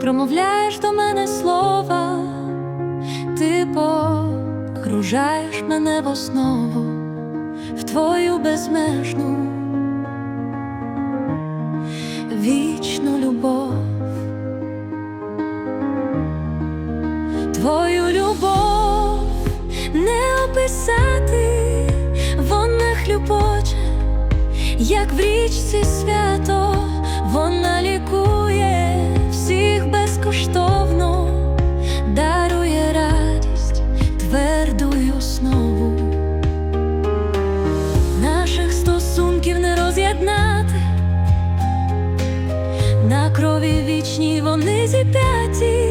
промовляєш до мене слова, ти погружаєш мене в основу, в твою безмежну, вічну любов, твою любов не описати, вона хлюпоче, як в річці свято, стосунків на крові вічні вони зіп'яті,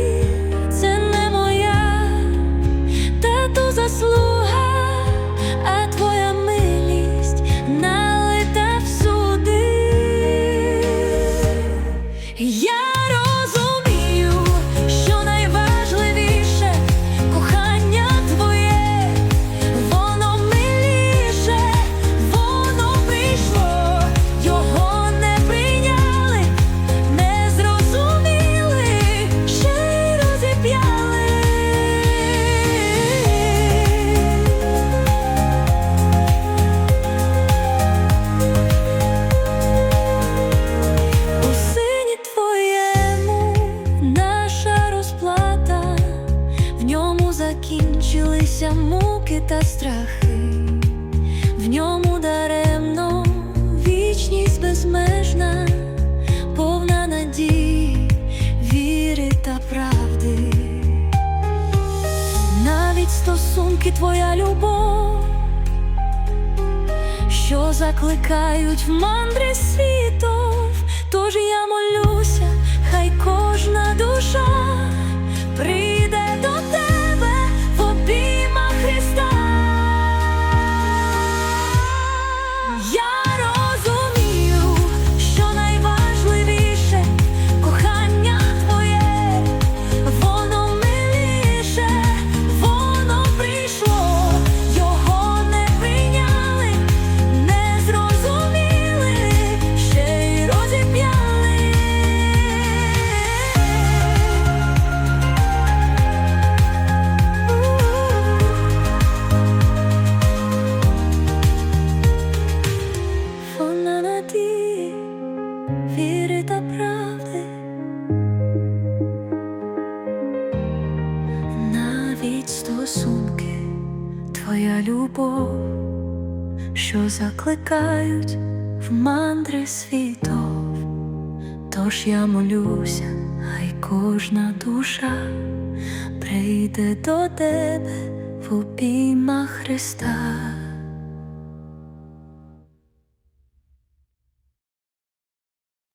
закінчилися муки та страхи, в ньому даремно вічність безмежна, повна надії, віри та правди. Навіть стосунки твоя любов що закликають в мандри світов. Віри та правди, навіть стосунки, твоя любов, що закликають в мандри світов. Тож я молюся, хай кожна душа прийде до тебе в обіймах Христа.